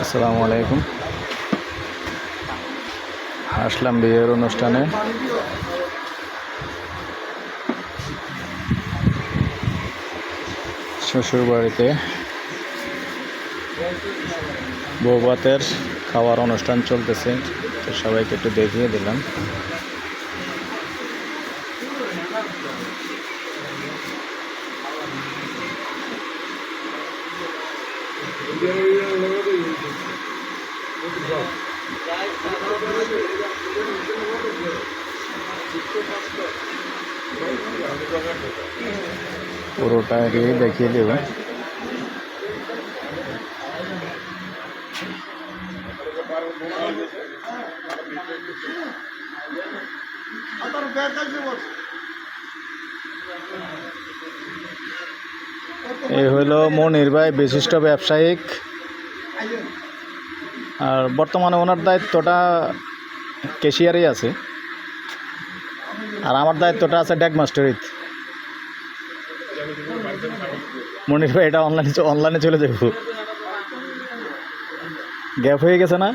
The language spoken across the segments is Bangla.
আসসালামু আলাইকুম। আসলাম বিয়ের অনুষ্ঠানে। শ্বশুর বাড়িতে বৌভাতের খাওয়ার অনুষ্ঠান চলতেছে। তো সবাইকে একটু দেখিয়ে দিলাম। পুরোটা দেখিয়ে দেবো। এই হলো মনির ভাই, বিশিষ্ট ব্যবসায়িক। আর বর্তমানে ওনার দায়িত্বটা কেশিয়ারই আছে। আর আমার দায়িত্বটা আছে ড্যাগ মাস্টারিত মনির ভাই, এটা অনলাইনে অনলাইনে চলে যাব। গ্যাপ হয়ে গেছে না?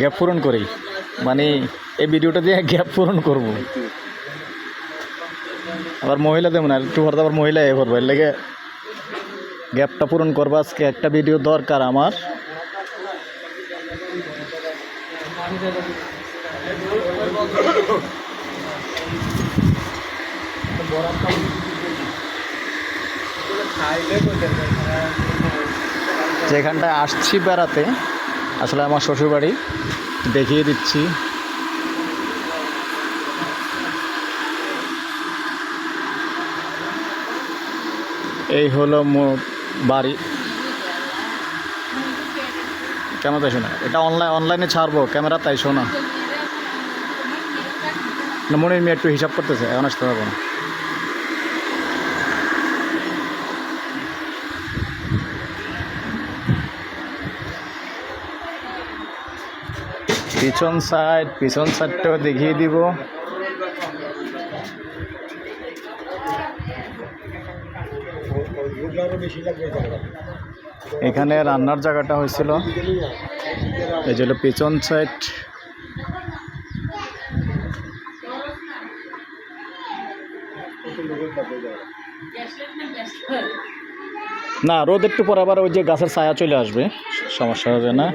গ্যাপ পূরণ করি। মানে এই ভিডিওটা দিয়ে গ্যাপ পূরণ করব। আবার মহিলা দেবো না, একটু পরে আবার মহিলা এ করব। এর লেগে গ্যাপটা পূরণ করব। আজকে একটা ভিডিও দরকার আমার। যেখানটায় আসছি বেড়াতে, আসলে আমার শ্বশুরবাড়ি, দেখিয়ে দিচ্ছি। এই হলো বাড়ি। কেমন তাই শোনা? এটা অনলাইন অনলাইনে ছাড়বো, ক্যামেরা তাই শোনা। মনে মেয়ে একটু হিসাব করতেছে, এখন আসতে পারব না। পিছন সাইড পিছন সাইডটাও দেখিয়ে দিব। এখানে রান্নার জায়গাটা হয়েছিল। এই যে পিছন সাইড না, রোদ একটু পর আবার ওই যে গাছের ছায়া চলে আসবে, সমস্যা হবে না।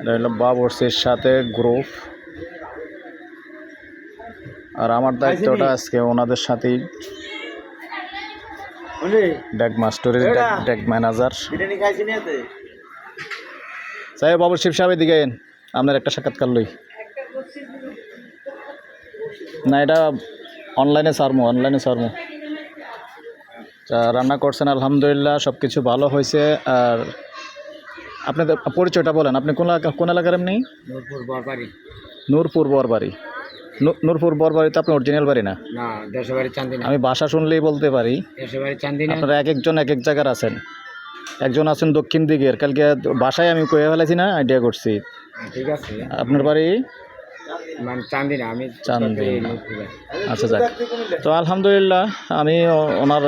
এটা হলো বাবরসির সাথে গ্রুপ। আর আমার দায়িত্বটা আজকে ওনাদের সাথেই। ড্যাগ মাস্টারের ড্যাগ ম্যানেজার। সাহেব বাবুর শিব সাহেব এদিকে। আপনার একটা সাক্ষাৎকার লই। না এটা অনলাইনে সারমো অনলাইনে সারমো। রান্না করছেন আলহামদুলিল্লাহ সব কিছু ভালো হয়েছে আর আপনাদের পরিচয়টা বলেন আপনি কোন এলাকা কোন এলাকার এমনি? নূরপুর বরবাড়ি নূরপুর বরবাড়ি নূরপুর বরবাড়ি তো আপনার অরিজিনাল বাড়ি না? না দেশের বাড়ি চান্দিনা। আমি ভাষা শুনলেই বলতে পারি। দেশের বাড়ি চান্দিনা। আপনারা এক একজন এক এক জায়গার আছেন। একজন আছেন দক্ষিণ দিকের। কালকে বাসায় আমি কয়ে ফেলেছি না আইডিয়া করছি। ঠিক আছে। আপনার বাড়ি? চান্দিনা আমি চান্দিনা। আচ্ছা যাক। তো আলহামদুলিল্লাহ আমি ওনার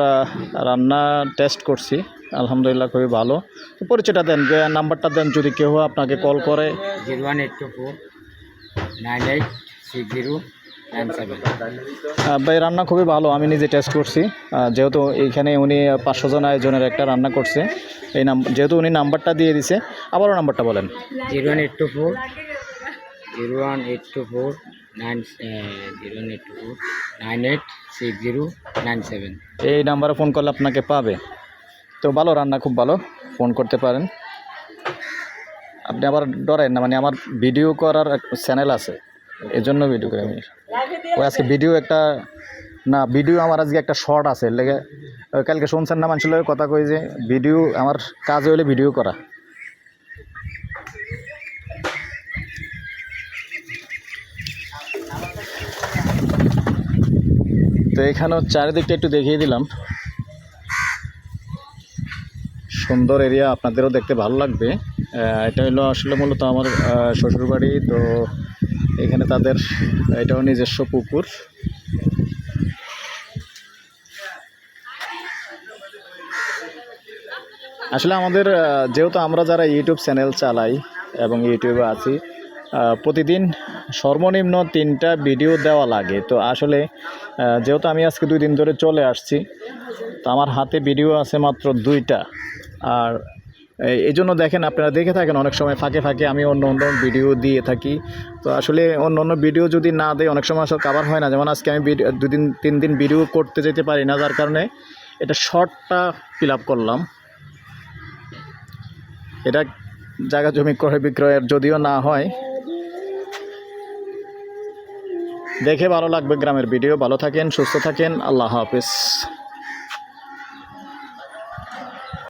রান্না টেস্ট করছি। আলহামদুলিল্লাহ খুবই ভালো। তো পরিচয়টা দেন যে নাম্বারটা দেন যদি কেউ আপনাকে কল করে। Zero one eight two four nine eight six zero nine seven ah, ভাই রান্না খুবই ভালো আমি নিজে টেস্ট করছি। যেহেতু এইখানে উনি পাঁচশো জন আয়োজনের একটা রান্না করছে এই নাম যেহেতু উনি নাম্বারটা দিয়ে দিছে আবারও নাম্বারটা বলেন। Zero one eight two four zero one eight two four nine zero one eight two four nine eight six zero nine seven. এই নাম্বারে ফোন করলে আপনাকে পাবে। তো ভালো, রান্না খুব ভালো। ফোন করতে পারেন। আপনি আবার ডরেন না মানে আমার ভিডিও করার চ্যানেল আছে এই জন্য ভিডিও করি আমি। ওই আজকে ভিডিও একটা, না, ভিডিও আমার আজকে একটা শর্ট আছে, লেগে কালকে শুনছেন না, মানুষের কথা কই যে, ভিডিও আমার কাজ হইলে ভিডিও করা। তো এখানেও চারিদিকটা একটু দেখিয়ে দিলাম। সুন্দর এরিয়া আপনাদেরও দেখতে ভালো লাগবে। এটা হলো আসলে মূলত আমার শ্বশুরবাড়ি। তো এখানে তাদের, এটাও নিজস্ব পুকুর। আসলে আমাদের যেহেতু আমরা যারা ইউটিউব চ্যানেল চালাই এবং ইউটিউবে আছি প্রতিদিন সর্বনিম্ন তিনটা ভিডিও দেওয়া লাগে। তো আসলে যেহেতু আমি আজকে দুই দিন ধরে চলে আসছি, তো আমার হাতে ভিডিও আছে মাত্র দুইটা। আর এই- জন্য দেখেন, আপনারা দেখে থাকেন, অনেক সময় ফাঁকে ফাঁকে আমি অন্য অন্য ভিডিও দিয়ে থাকি। তো আসলে অন্য অন্য ভিডিও যদি না দেয় অনেক সময় আসলে কাভার হয় না। যেমন আজকে আমি দুদিন, তিন দিন ভিডিও করতে যেতে পারি না, যার কারণে এটা শর্টটা ফিল করলাম। এটা জায়গা জমি ক্রয় বিক্রয়ের যদিও না হয়। দেখে ভালো লাগবে গ্রামের ভিডিও ভালো থাকেন, সুস্থ থাকেন। আল্লাহ হাফিজ।